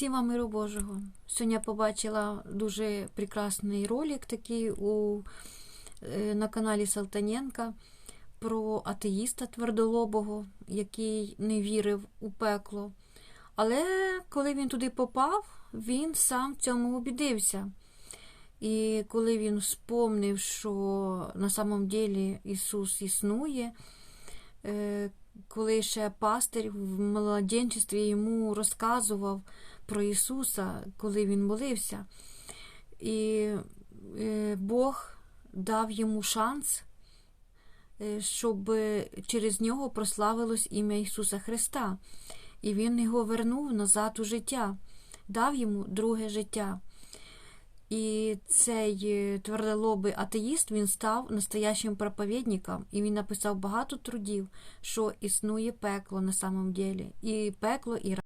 Всім миру Божого. Сьогодні я побачила дуже прекрасний ролик такий у, е, на каналі Салтаненка про атеїста твердолобого, який не вірив у пекло. Але коли він туди попав, він сам цьому убідився. І коли він спомнив, що на самом деле Ісус існує, е, коли ще пастир в младенчестві йому розказував про Ісуса, коли він молився, і е, Бог дав йому шанс, е, щоб через нього прославилось ім'я Ісуса Христа. І Він його вернув назад у життя, дав йому друге життя. І цей е, твердолобий атеїст він став настоящим проповідником, і він написав багато трудів, що існує пекло на самом деле. І пекло, і